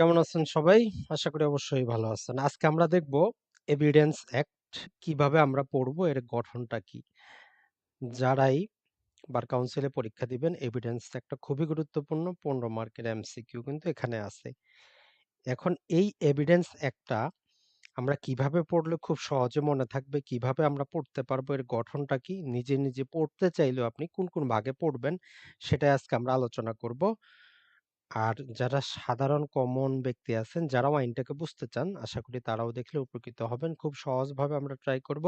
কেমন আছেন সবাই? আশা করি অবশ্যই ভালো আছেন। আজকে আমরা দেখব এভিডেন্স অ্যাক্ট কীভাবে আমরা পড়ব, এর গঠনটা কি? যারাই বার কাউন্সিলে পরীক্ষা দিবেন এভিডেন্স একটা খুবই গুরুত্বপূর্ণ ১৫ মার্কের এমসিকিউ কিন্তু এখানে আছে। এখন এই এভিডেন্স অ্যাক্টটা আমরা কীভাবে পড়লে খুব সহজে মনে থাকবে, কীভাবে আমরা পড়তে পারব, এর গঠনটা কি? নিজে, নিজে পড়তে চাইলেও আপনি কোন, কোন ভাগে পড়বেন সেটাই আজকে আমরা আলোচনা করব। আর যারা সাধারণ কমন ব্যক্তি আছেন, যারাও আইনটাকে বুঝতে চান, আশা করি তারাও দেখলে উপকৃত হবেন। খুব সহজভাবে আমরা ট্রাই করব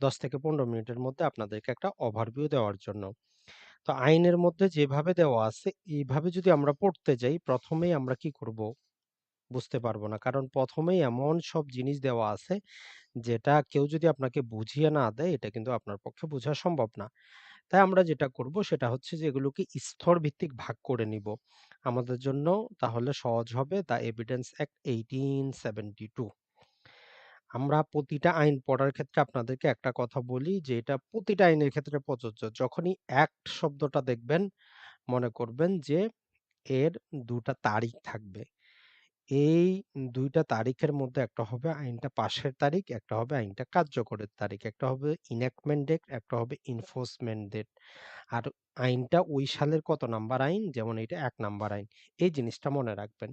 ১০ থেকে ১৫ মিনিটের মধ্যে আপনাদেরকে একটা ওভারভিউ দেওয়ার জন্য। তো আইনের মধ্যে যেভাবে দেওয়া আছে, এইভাবে যদি আমরা পড়তে যাই, প্রথমেই আমরা কি করব? বুঝতে পারব না। কারণ প্রথমেই এমন সব জিনিস দেওয়া আছে, যেটা কেউ যদি আপনাকে বুঝিয়ে না দেয়, এটা কিন্তু আপনার পক্ষে বোঝা সম্ভব না। তাই আমরা যেটা করব সেটা হচ্ছে যে এগুলোকে স্তরভিত্তিক ভাগ করে নিব। আমাদের জন্য তাহলে সহজ হবে দ্য এভিডেন্স অ্যাক্ট 1872 আমরা প্রতিটা আইন পড়ার ক্ষেত্রে আপনাদেরকে একটা কথা বলি যে এটা প্রতিটা আইনের ক্ষেত্রে প্রযোজ্য। যখনই অ্যাক্ট শব্দটা দেখবেন, মনে করবেন যে এর ২ টা তারিখ থাকবে। এই ২ টা তারিখের মধ্যে একটা হবে আইনটা পাশের তারিখ, একটা হবে আইনটা কার্যকরের তারিখ। একটা হবে enactment date, একটা হবে enforcement date। আর আইনটা ওই সালের কত নাম্বার আইন, যেমন এটা ১ নাম্বার আইন। এই জিনিসটা মনে রাখবেন।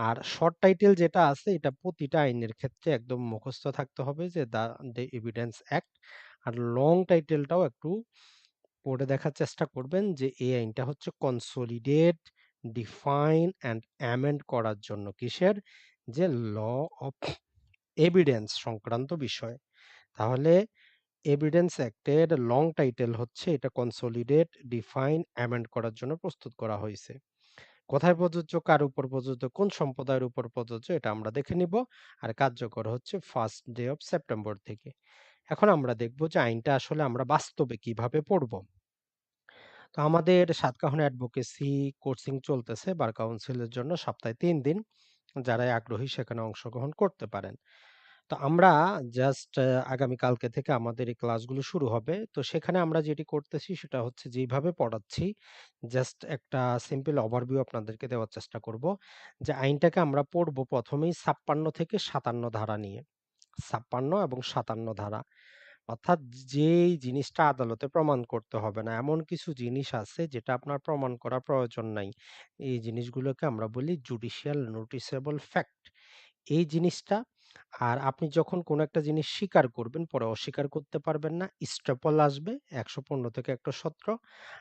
আর শর্ট টাইটেল যেটা আছে এটা প্রতিটা আইনের ক্ষেত্রে একদম মুখস্থ থাকতে হবে যে দ্য দ্য এভিডেন্স অ্যাক্ট। আর লং টাইটেলটাও একটু পড়ে দেখার চেষ্টা করবেন যে এই আইনটা হচ্ছে কনসোলিডেট, ডিফাইন অ্যান্ড অ্যামেন্ড করার জন্য কিসের? যে ল অফ এভিডেন্স সংক্রান্ত বিষয়। তাহলে এভিডেন্স অ্যাক্টের লং টাইটেল হচ্ছে এটা কনসোলিডেট, ডিফাইন, অ্যামেন্ড করার জন্য প্রস্তুত করা হয়েছে কোথায় প্রযোজ্য, কার উপর প্রযোজ্য, কোন সম্প্রদায়ের উপর প্রযোজ্য এটা আমরা দেখে নিব। আর কার্যকর হচ্ছে ফার্স্ট ডে অফ সেপ্টেম্বর থেকে। এখন আমরা দেখব যে আইনটা আসলে আমরা বাস্তবে কীভাবে পড়ব। তো আমাদের সাতকাহন অ্যাডভোকেসি কোর্সিং চলতেছে বার কাউন্সিলের জন্য সপ্তাহে ৩ দিন। যারাই আগ্রহী সেখানে অংশগ্রহণ করতে পারেন। তো আমরা জাস্ট আগামী কালকে থেকে আমাদের এই ক্লাসগুলো শুরু হবে। তো সেখানে আমরা যেটি করতেছি সেটা হচ্ছে যেইভাবে পড়াচ্ছি, জাস্ট একটা সিম্পল ওভারভিউ আপনাদেরকে দেওয়ার চেষ্টা করব। যে আইনটাকে আমরা পড়ব ১ম এই ৫৬ থেকে ৫৭ ধারা নিয়ে। ৫৬ এবং ৫৭ ধারা। অর্থাৎ যেই জিনিসটা আদালতে প্রমাণ করতে হবে না। এমন কিছু জিনিস আছে যেটা আপনার প্রমাণ করা প্রয়োজন নাই। এই জিনিসগুলোকে আমরা বলি জুডিশিয়াল নোটিসেবল ফ্যাক্ট। এই জিনিসটা আর আপনি যখন কোনো একটা জিনিস স্বীকার করবেন, পরে অস্বীকার করতে পারবেন না। স্টেপল আসবে ১১৫ থেকে ১১৭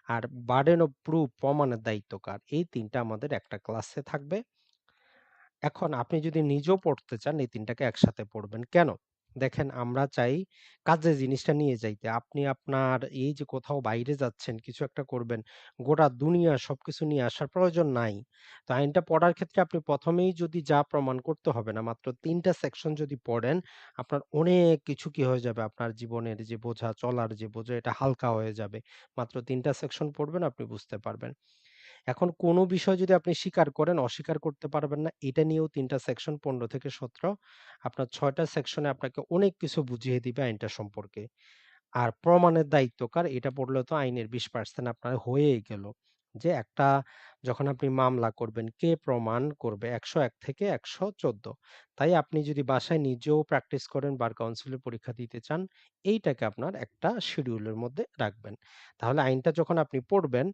আর বার্ডেন অফ প্রুফ প্রমাণের দায়িত্ব কার? এই ৩ টা আমাদের একটা ক্লাসে থাকবে। এখন আপনি যদি নিজেও পড়তে চান এই ৩ টাকে একসাথে পড়বেন। কেন? দেখেন আমরা চাই কাজে জিনিসটা নিয়ে যাইতে। আপনি আপনার এই যে কোথাও বাইরে যাচ্ছেন, কিছু একটা করবেন, গোটা দুনিয়া সবকিছু নিয়ে আসার প্রয়োজন নাই। তো আইনটা পড়ার ক্ষেত্রে আপনি ১ম এই যদি যা প্রমাণ করতে হবে না, মাত্র ৩ টা সেকশন যদি পড়েন, আপনার অনেক কিছু কি হয়ে যাবে, আপনার জীবনের যে বোঝা, চলার যে বোঝা এটা হালকা হয়ে যাবে। মাত্র ৩ টা সেকশন পড়বেন আপনি বুঝতে পারবেন। এখন কোনো বিষয় যদি আপনি স্বীকার করেন, অস্বীকার করতে পারবেন না। এটা নিয়েও ৩ টা সেকশন ১৫ থেকে ১৭ আপনার ছয়টা সেকশনে আপনাকে অনেক কিছু বুঝিয়ে দিবে আইনটা সম্পর্কে। আর প্রমাণের দায়িত্ব কার? এটা পড়লে তো আইনের ২০% আপনার হয়েই গেল। যে একটা যখন আপনি মামলা করবেন, কে প্রমাণ করবে? ১০১ থেকে ১১৪ তাই আপনি যদি বাসায় নিজেও প্র্যাকটিস করেন, বার কাউন্সিলের পরীক্ষা দিতে চান, এইটাকে আপনার একটা শিডিউলের মধ্যে রাখবেন। তাহলে আইনটা যখন আপনি পড়বেন,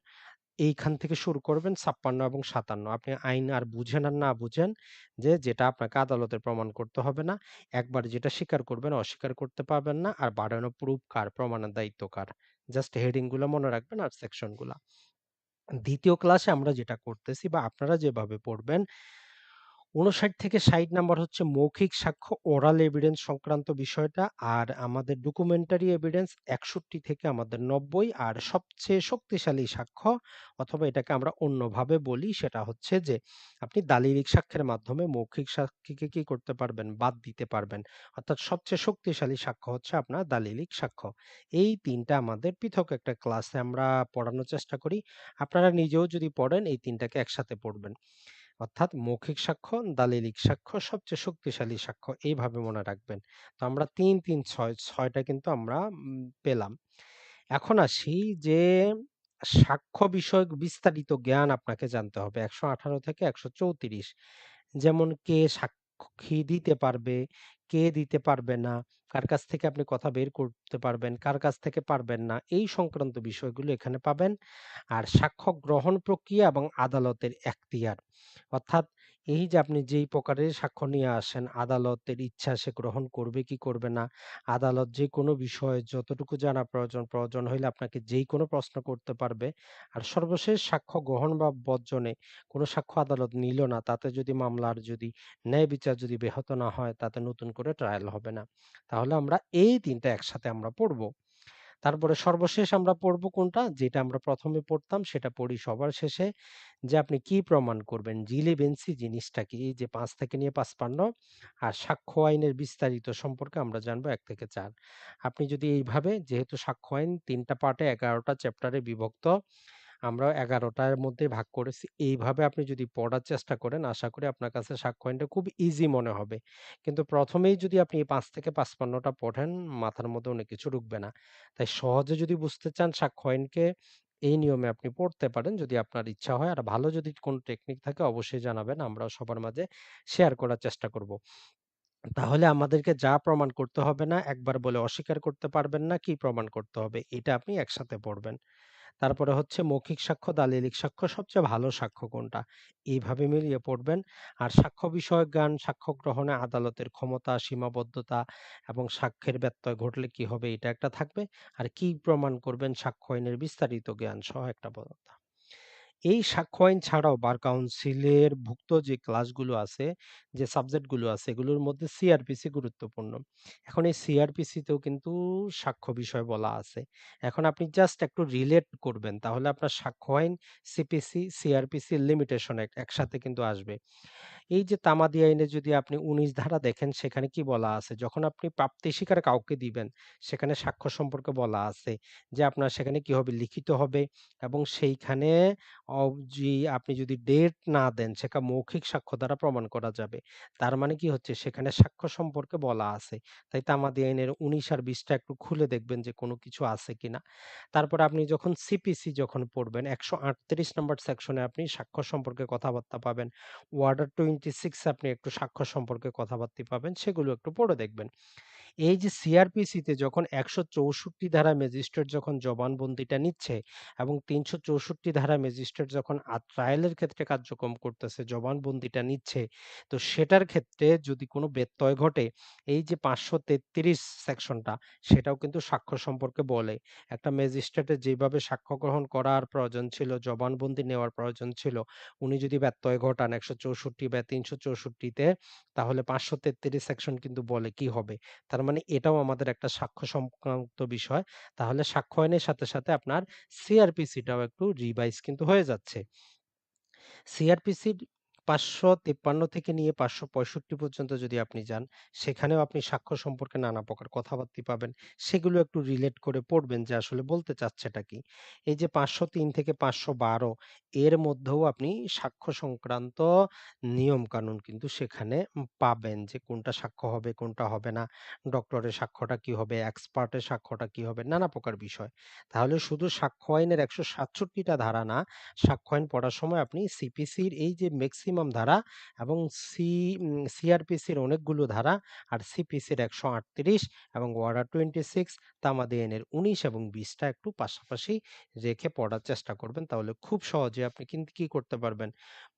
এইখান থেকে শুরু করবেন ৫৬ এবং ৫৭ আপনি আইন আর বুঝেন আর না বুঝেন, যে যেটা আপনাকে আদালতে প্রমাণ করতে হবে না। একবার যেটা স্বীকার করবেন, অস্বীকার করতে পারবেন না। আর বাড়ানো প্রুফ কার? প্রমাণের দায়িত্ব কার? জাস্ট হেডিংগুলো মনে রাখবেন আর সেকশনগুলা। দ্বিতীয় ক্লাসে আমরা যেটা করতেছি বা আপনারা যেভাবে পড়বেন ৫৯ থেকে ৬০ নাম্বার হচ্ছে মৌখিক সাক্ষ্য ওরাল এভিডেন্স সংক্রান্ত বিষয়টা। আর আমাদের ডকুমেন্টারি এভিডেন্স ৬১ থেকে আমাদের ৯০ আর সবচেয়ে শক্তিশালী সাক্ষ্য, অথবা এটাকে আমরা অন্যভাবে বলি, সেটা হচ্ছে যে আপনি দালিলিক সাক্ষ্যের মাধ্যমে মৌখিক সাক্ষীকে কি করতে পারবেন? বাদ দিতে পারবেন। অর্থাৎ সবচেয়ে শক্তিশালী সাক্ষ্য হচ্ছে আপনার দালিলিক সাক্ষ্য। এই তিনটা আমাদের পৃথক একটা ক্লাসে আমরা পড়ানোর চেষ্টা করি। আপনারা নিজেও যদি পড়েন, এই তিনটাকে একসাথে পড়বেন। অর্থাৎ মৌখিক সাক্ষ্য, দালিলিক সাক্ষ্য, সবচেয়ে শক্তিশালী সাক্ষ্য এইভাবে মনে রাখবেন। তো আমরা তিন তিন ছয় ছয়টা কিন্তু আমরা পেলাম। এখন আসি যে সাক্ষ্য বিষয়ক বিস্তারিত জ্ঞান আপনাকে জানতে হবে ১১৮ থেকে ১৩৪ যেমন কে সাক্ষী দিতে পারবে, কে দিতে পারবে না, কার কাছ থেকে আপনি কথা বের করতে পারবেন, কার কাছ থেকে পারবেন না, এই সংক্রান্ত বিষয়গুলো এখানে পাবেন। আর সাক্ষ্য গ্রহণ প্রক্রিয়া এবং আদালতের এখতিয়ার। অর্থাৎ এই যে আপনি যেই প্রকারের সাক্ষ্য নিয়ে আসেন, আদালতের ইচ্ছা সে গ্রহণ করবে কি করবে না, আদালত যেকোনো বিষয়ে যতটুকু জানা প্রয়োজন, প্রয়োজন হইলে আপনাকে যেই কোনো প্রশ্ন করতে পারবে। আর সর্বশেষ সাক্ষ্য গ্রহণ বা বর্জনে কোনো সাক্ষ্য আদালত নিল না, তাতে যদি মামলার যদি ন্যায় বিচার যদি ব্যাহত না হয়, তাতে নতুন করে ট্রায়াল হবে না। তাহলে আমরা এই ৩ টা একসাথে আমরা পড়ব। তারপরে সর্বশেষ আমরা পড়ব কোনটা? যেটা আমরা প্রথমে পড়তাম সেটা পড়ি সবার শেষে যে আপনি কি প্রমাণ করবেন? রিলেভেন্সি জিনিসটা কি? যে পাঁচ থেকে নিয়ে ৫৫ আর সাক্ষ্য আইনের বিস্তারিত সম্পর্কে আমরা জানব এক থেকে চার আপনি যদি এইভাবে যেহেতু সাক্ষ্য আইন তিনটা পার্টে এগারোটা চ্যাপ্টারে বিভক্ত, আমরা ১১ টার মধ্যে ভাগ করেছি। এইভাবে আপনি যদি পড়ার চেষ্টা করেন আশা করি আপনার কাছে সাক্ষ্য আইনটা খুব ইজি মনে হবে। কিন্তু ১ম এই যদি আপনি ৫ থেকে ৫৫ টা পড়েন মাথার মধ্যে অনেক কিছু ঢুকবে না। তাই সহজে যদি বুঝতে চান সাক্ষ্য আইনকে এই নিয়মে আপনি পড়তে পারেন যদি আপনার ইচ্ছা হয়। আর ভালো যদি কোনো টেকনিক থাকে অবশ্যই জানাবেন। আমরাও সবার মাঝে শেয়ার করার চেষ্টা করব। তাহলে আমাদেরকে যা প্রমাণ করতে হবে না, একবার বলে অস্বীকার করতে পারবেন না, কি প্রমাণ করতে হবে এটা আপনি একসাথে পড়বেন। তারপরে হচ্ছে মৌখিক সাক্ষ্য, দালিলিক সাক্ষ্য সবচেয়ে ভালো সাক্ষ্য কোনটা? এইভাবে মিলিয়ে পড়বেন। আর সাক্ষ্য বিষয়ক জ্ঞান, সাক্ষ্য গ্রহণে আদালতের ক্ষমতা, সীমাবদ্ধতা এবং সাক্ষ্যের ব্যত্যয় ঘটলে কি হবে এটা একটা থাকবে। আর কি প্রমাণ করবেন সাক্ষ্য আইনের বিস্তারিত জ্ঞান সহ একটা কথা। এই সাক্ষ্য আইন ছাড়াও বার কাউন্সিলের ভুক্ত যে ক্লাসগুলো আছে, যে সাবজেক্টগুলো আছে এগুলোর মধ্যে সিআরপিসি গুরুত্বপূর্ণ। এখন এই সিআরপিসিতেও কিন্তু সাক্ষ্য বিষয় বলা আছে। এখন আপনি জাস্ট একটু রিলেট করবেন তাহলে আপনার সাক্ষ্য আইন, সিপিসি, সিআরপিসি লিমিটেশন অ্যাক্ট একসাথে কিন্তু আসবে। এই যে তামাদি আইনে যদি আপনি ১৯ ধারা দেখেন সেখানে কি বলা আছে? যখন আপনি প্রাপ্তি স্বীকার কাউকে দিবেন, সেখানে সাক্ষ্য সম্পর্কে বলা আছে যে আপনার সেখানে কি হবে? লিখিত হবে এবং সেইখানে অ জি আপনি যদি ডেট না দেন সেটা মৌখিক সাক্ষ্য দ্বারা প্রমাণ করা যাবে। তার মানে কি হচ্ছে? সেখানে সাক্ষ্য সম্পর্কে বলা আছে। তাই তামাদি আইনের ১৯ আর ২০ টা একটু খুলে দেখবেন যে কোনো কিছু আছে কিনা। তারপরে আপনি যখন সিপিসি যখন পড়বেন ১৩৮ নাম্বার সেকশনে আপনি সাক্ষ্য সম্পর্কে কথাবার্তা পাবেন। ওয়ার্ডার 26 সিক্স আপনি একটু সাক্ষর সম্পর্কে কথাবার্তা পাবেন, সেগুলো একটু পড়ে দেখবেন। এই যে সিআরপিসিতে যখন ১৬৪ ধারা ম্যাজিস্ট্রেট যখন জবানবন্দিটা নিচ্ছে এবং ৩৬৪ ধারা ম্যাজিস্ট্রেট যখন ট্রায়ালের ক্ষেত্রে কার্যক্রম করতেছে, জবানবন্দিটা নিচ্ছে, তো সেটার ক্ষেত্রে যদি কোনো ব্যত্যয় ঘটে, এই যে ৫৩৩ সেকশনটা সেটাও কিন্তু সাক্ষ্য সম্পর্কে বলে। একটা ম্যাজিস্ট্রেটের যেভাবে সাক্ষ্য গ্রহণ করার প্রয়োজন ছিল, জবানবন্দি নেওয়ার প্রয়োজন ছিল, উনি যদি ব্যত্যয় ঘটান ১৬৪ বা তিনশো চৌষট্টিতে তাহলে ৫৩৩ সেকশন কিন্তু বলে কি হবে। তার মানে এটাও আমাদের একটা সাক্ষ্য সংক্রান্ত বিষয়। তাহলে সাক্ষ্য আইনের সাথে, সাথে আপনার সিআরপিসিটাও একটু রিভাইজ কিন্তু হয়ে যাচ্ছে। সিআরপিসির ৫৫৩ থেকে নিয়ে ৫৬৫ পর্যন্ত যদি আপনি যান, সেখানেও আপনি সাক্ষ্য সম্পর্কে নানা প্রকার কথাবার্তা পাবেন। সেগুলো একটু রিলেট করে পড়বেন যে আসলে বলতে চাচ্ছেটা কি। এই যে ৫০৩ থেকে ৫১২ এর মধ্যেও আপনি সাক্ষ্য সংক্রান্ত নিয়মকানুন কিন্তু সেখানে পাবেন যে কোনটা সাক্ষ্য হবে, কোনটা হবে না। ডক্টরের সাক্ষ্যটা কি হবে, এক্সপার্টের সাক্ষ্যটা কি হবে, নানা প্রকার বিষয়। তাহলে শুধু সাক্ষ্য আইনের ১৬৭ টা ধারা না, সাক্ষ্য আইন পড়ার সময় আপনি সিপিসির এই যে মেক্সিমাম ধারা এবং সি সিআরপিসির অনেকগুলো ধারা আর সিপিসির ১৩৮ এবং ওয়ার্ডার 26 তামাদি আইনের ১৯ এবং ২০ টা একটু পাশাপাশি রেখে পড়ার চেষ্টা করবেন। তাহলে খুব সহজে আপনি কিন্তু কি করতে পারবেন?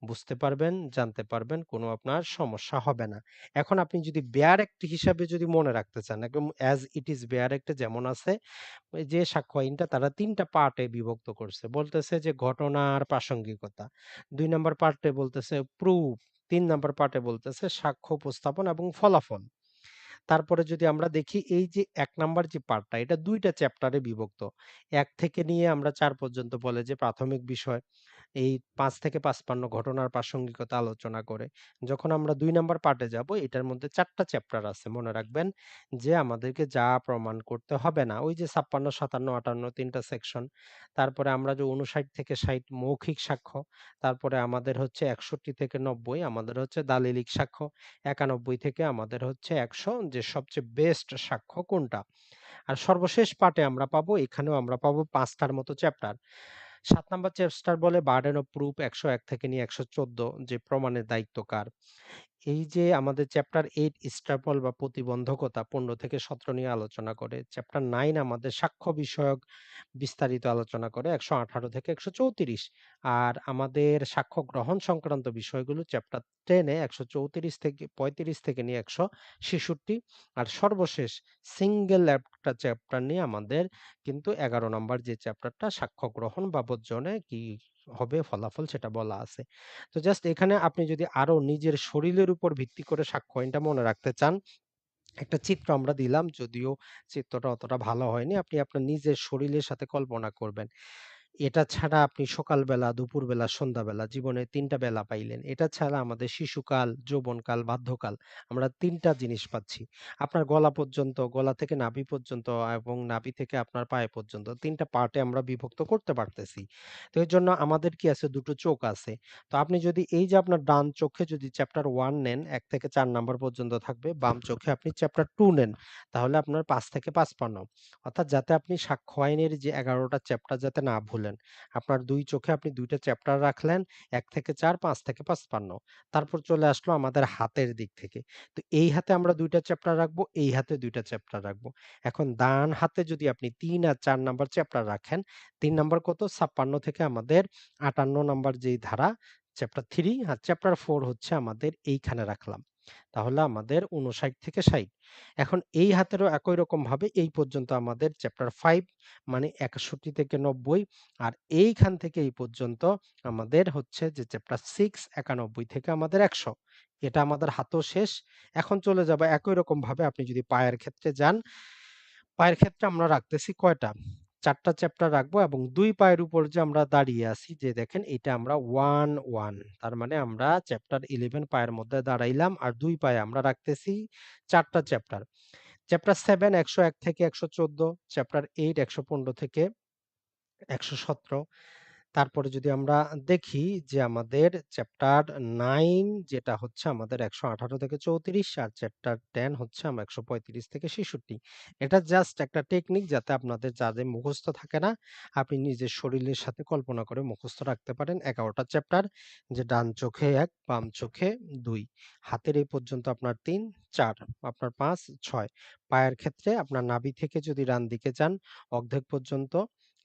বুঝতে পারবেন, জানতে পারবেন, কোনো আপনার সমস্যা হবে না। এখন আপনি যদি বেয়ার অ্যাক্ট হিসাবে যদি মনে রাখতে চান, একদম অ্যাজ ইট ইজ বেয়ার একটা যেমন আছে, যে সাক্ষ্য আইনটা তারা তিনটা পার্টে বিভক্ত করছে। বলতেছে যে ঘটনার প্রাসঙ্গিকতা। দুই নম্বর পার্টে বলতেছে প্রুফ, তিন নাম্বার পার্টে বলতেছে সাক্ষ্য উপস্থাপন এবং ফলাফল। তারপরে যদি আমরা দেখি এই যে এক নাম্বার যে পার্টটা এটা দুইটা চ্যাপ্টারে বিভক্ত। এক থেকে নিয়ে আমরা চার পর্যন্ত বলে যে প্রাথমিক বিষয়। এই পাঁচ থেকে ৫৫ ঘটনার প্রাসঙ্গিকতা আলোচনা করে। যখন আমরা দুই নাম্বার পার্টে যাব এটার মধ্যে চারটা চ্যাপ্টার আছে। মনে রাখবেন যে আমাদেরকে যা প্রমাণ করতে হবে না। ওই যে ৫৬, ৫৭, ৫৮ ৩ টা সেকশন। তারপরে আমরা যে ৫৯ থেকে ৬০ মৌখিক সাক্ষ্য। তারপরে আমাদের হচ্ছে ৬১ থেকে ৯০ আমাদের হচ্ছে দালিলিক সাক্ষ্য। ৯১ থেকে আমাদের হচ্ছে ১০০ যে সবচেয়ে বেস্ট সাক্ষ্য কোনটা। আর সর্বশেষ পার্টে আমরা পাবো এখানেও আমরা পাবো পাঁচটার মতো চ্যাপ্টার। ৭ নাম্বার চ্যাপ্টার বলে বার্ডেন অফ প্রুফ ১০১ থেকে নিয়ে ১১৪ যে প্রমাণের দায়িত্ব কার? এই যে আমাদের চ্যাপ্টার 8 ইস্টাপল বা প্রতিবন্ধকতা ১৫ থেকে ১৭ নিয়ে আলোচনা করে। চ্যাপ্টার 9 আমাদের সাক্ষ্য বিষয়ক বিস্তারিত আলোচনা করে ১১৮ থেকে ১৩৪ আর আমাদের সাক্ষ্য গ্রহণ সংক্রান্ত বিষয়গুলো চ্যাপ্টার 10 এ ১৩৪ থেকে ৩৫ থেকে নিয়ে ১৬৬ আর সর্বশেষ সিঙ্গেল একটা চ্যাপ্টার নিয়ে আমাদের কিন্তু ১১ নম্বর যে চ্যাপ্টারটা, সাক্ষ্য গ্রহণ বাবদ জনে কি হবে ফলাফল সেটা বলা আছে। তো জাস্ট এখানে আপনি যদি আরও নিজের শরীরের উপর ভিত্তি করে সাক্ষ্য এটা মনে রাখতে চান, একটা চিত্র আমরা দিলাম যদিও চিত্রটা অতটা ভালো হয়নি। আপনি আপনার নিজের শরীরের সাথে কল্পনা করবেন। এটা ছাড়া আপনি সকালবেলা, দুপুরবেলা, সন্ধ্যাবেলা জীবনে ৩ টা বেলা পাইলেন। এটা ছাড়া আমাদের শিশুকাল, যৌবনকাল, বার্ধকাল আমরা ৩ টা জিনিস পাচ্ছি। আপনার গলা পর্যন্ত, গলা থেকে নাভি পর্যন্ত এবং নাভি থেকে আপনার পায়ে পর্যন্ত ৩ টা পার্টে আমরা বিভক্ত করতে পারতেছি। তো এর জন্য আমাদের কি আছে ২ টো চোখ আছে। তো আপনি যদি এই যে আপনার ডান চোখে যদি চ্যাপ্টার 1 নেন ১ থেকে ৪ নাম্বার পর্যন্ত থাকবে। বাম চোখে আপনি চ্যাপ্টার 2 নেন তাহলে আপনার ৫ থেকে ৫৫ অর্থাৎ যাতে আপনি সাক্ষ্য আইনের যে ১১ টা চ্যাপ্টার যাতে না ভুলেন। আপনার দুই চোখে আপনি দুইটা চ্যাপ্টার রাখলেন এক থেকে ৪, ৫ থেকে ৫৫ তারপর চলে আসলো আমাদের হাতের দিক থেকে। তো এই হাতে আমরা দুইটা চ্যাপ্টার রাখব, এই হাতে দুইটা চ্যাপ্টার রাখব। এখন ডান হাতে যদি আপনি তিন আর চার নাম্বার চ্যাপ্টার রাখেন, তিন নাম্বার কত? ৫৬ থেকে আমাদের ৫৮ নাম্বার যেই ধারা চ্যাপ্টার থ্রি আর চ্যাপ্টার ফোর হচ্ছে আমাদের এইখানে রাখলাম। তাহলে আমাদের ৫৯ থেকে ৬০ এখন এই হাতেরও একই রকমভাবে এই পর্যন্ত আমাদের চ্যাপ্টার 5 মানে ৬১ থেকে ৯০ আর এইখান থেকে এই পর্যন্ত আমাদের হচ্ছে যে চ্যাপ্টার 6 ৯১ থেকে আমাদের ১০০ এটা আমাদের হাতও শেষ। এখন চলে যাব একই রকমভাবে আপনি যদি পায়ের ক্ষেত্রে যান, পায়ের ক্ষেত্রে আমরা রাখতেছি কয়টা? ৪ টা চ্যাপ্টার রাখব এবং দুই পায়ের উপর যে আমরা দাঁড়িয়ে আছি যে দেখেন এটা আমরা 1, 1 তার মানে আমরা চ্যাপ্টার 11 পায়ের মধ্যে দাঁড়াইলাম আর দুই পায়ে আমরা রাখতেছি চারটা চ্যাপ্টার চ্যাপ্টার। সেভেন একশো এক থেকে ১১৪, চ্যাপ্টার 8 ১১৫ থেকে ১১৭ তারপরে যদি আমরা দেখি যে আমাদের চ্যাপ্টার 9 যেটা হচ্ছে আমাদের ১১৮ থেকে ৩৪ আর চ্যাপ্টার 10 হচ্ছে আম ১৩৫ থেকে ৬৬ এটা জাস্ট একটা টেকনিক যাতে আপনাদের যাদের মুখস্থ থাকে না, আপনি নিজের শরীরের সাথে কল্পনা করে মুখস্থ রাখতে পারেন ১১ টা চ্যাপ্টার যে ডান চোখে এক বাম চোখে দুই। হাতের এই পর্যন্ত আপনার ৩, ৪, আপনার ৫, ৬ পায়ের ক্ষেত্রে আপনার নাভি থেকে যদি ডান দিকে যান অর্ধেক পর্যন্ত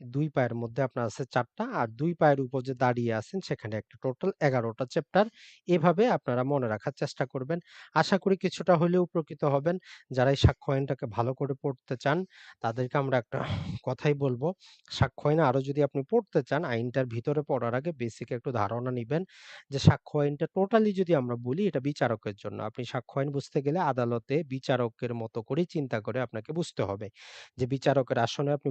২ পায়ের মধ্যে আপনার আছে চারটা আর দুই পায়ের উপর যে দাঁড়িয়ে আছেন সেখানে একটা টোটাল এগারোটা চ্যাপ্টার। এভাবে আপনারা মনে রাখার চেষ্টা করবেন। আশা করি কিছুটা হলেও উপকৃত হবেন। যারা এই সাক্ষ্য আইনটাকে ভালো করে পড়তে চান তাদেরকে আমরা একটা কথাই বলব। সাক্ষ্য আইন আরও যদি আপনি পড়তে চান আইনটার ভিতরে পড়ার আগে বেসিক একটু ধারণা নেবেন যে সাক্ষ্য আইনটা টোটালি যদি আমরা বলি এটা বিচারকের জন্য। আপনি সাক্ষ্য আইন বুঝতে গেলে আদালতে বিচারকের মতো করেই চিন্তা করে আপনাকে বুঝতে হবে। যে বিচারকের আসনে আপনি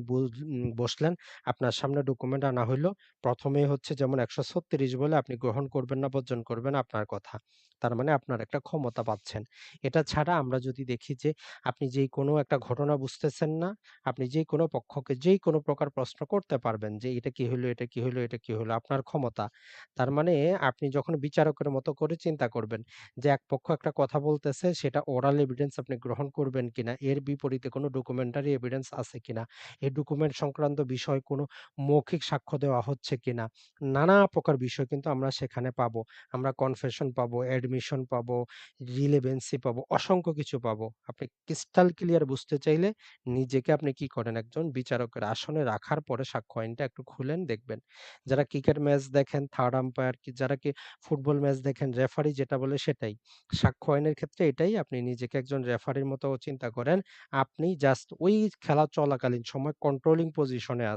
বসলেন, আপনার সামনে ডকুমেন্ট আনা হইল। ১ম এই হচ্ছে যেমন ১৩৬ বলে আপনি গ্রহণ করবেন না বর্জন করবেন আপনার কথা। তার মানে আপনার একটা ক্ষমতা পাচ্ছেন। এটা ছাড়া আমরা যদি দেখি যে আপনি যেই কোনো একটা ঘটনা বুঝতেছেন না, আপনি যেই কোনো পক্ষকে যেই কোনো প্রকার প্রশ্ন করতে পারবেন যে এটা কি হইল, এটা কি হইল, এটা কি হইল? আপনার ক্ষমতা। তার মানে আপনি যখন বিচারকের মতো করে চিন্তা করবেন যে এক পক্ষ একটা কথা বলতেছে সেটা ওরাল এভিডেন্স আপনি গ্রহণ করবেন কিনা, এর বিপরীতে কোনো ডকুমেন্টারি এভিডেন্স আছে কিনা, এই ডকুমেন্ট সংক্রান্ত বিষয় কোনো মৌখিক সাক্ষ্য দেওয়া হচ্ছে কিনা, নানা প্রকার বিষয় কিন্তু আমরা সেখানে পাবো। আমরা কনফেশন পাবো, অ্যাডমিশন পাবো, রিলেভেন্সি পাবো, অসংখ্য কিছু পাবো। আপনি ক্রিস্টাল ক্লিয়ার বুঝতে চাইলে নিজেকে আপনি কি করেন একজন বিচারকের আসনে রাখার পরে সাক্ষ্য আইনটা একটু খুলেন দেখবেন। যারা ক্রিকেট ম্যাচ দেখেন, থার্ড আম্পায়ার কি যারা কি ফুটবল ম্যাচ দেখেন রেফারি যেটা বলে সেটাই। সাক্ষ্য আইনের ক্ষেত্রে এটাই আপনি নিজেকে একজন রেফারির মতো চিন্তা করেন। আপনি জাস্ট ওই খেলা চলাকালীন সময় কন্ট্রোলিং পজিশনে আছেন।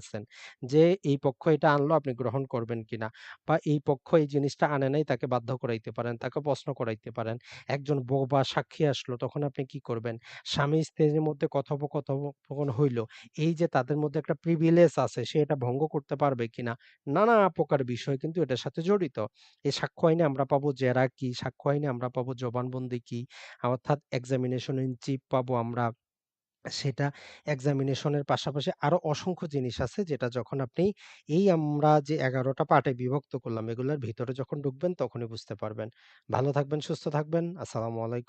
যে এই পক্ষ এটা আনলো আপনি গ্রহণ করবেন কিনা বা এই পক্ষ এই জিনিসটা আনে নাই তাকে বাধ্য করাইতে পারেন, তাকে প্রশ্ন করাইতে পারেন। একজন বোবা সাক্ষী আসলো তখন আপনি কি করবেন? স্বামী-স্ত্রীর মধ্যে কথোপকথোপকথন হইল। এই যে তাদের মধ্যে একটা প্রিভিলেজ আছে সে এটা ভঙ্গ করতে পারবে কিনা? নানা প্রকার বিষয় কিন্তু এটার সাথে জড়িত। এই সাক্ষ্য আইনে আমরা পাবো জেরা কি, সাক্ষ্য আইনে আমরা পাবো জবানবন্দি কি, অর্থাৎ এক্সামিনেশন ইন চিফ পাবো আমরা। সেটা এক্সামিনেশনের পাশাপাশি আরও অসংখ্য জিনিস আছে যেটা যখন আপনি এই আমরা যে ১১ টা পার্টে বিভক্ত করলাম এগুলোর ভিতরে যখন ঢুকবেন তখনই বুঝতে পারবেন। ভালো থাকবেন, সুস্থ থাকবেন। আসসালামু আলাইকুম।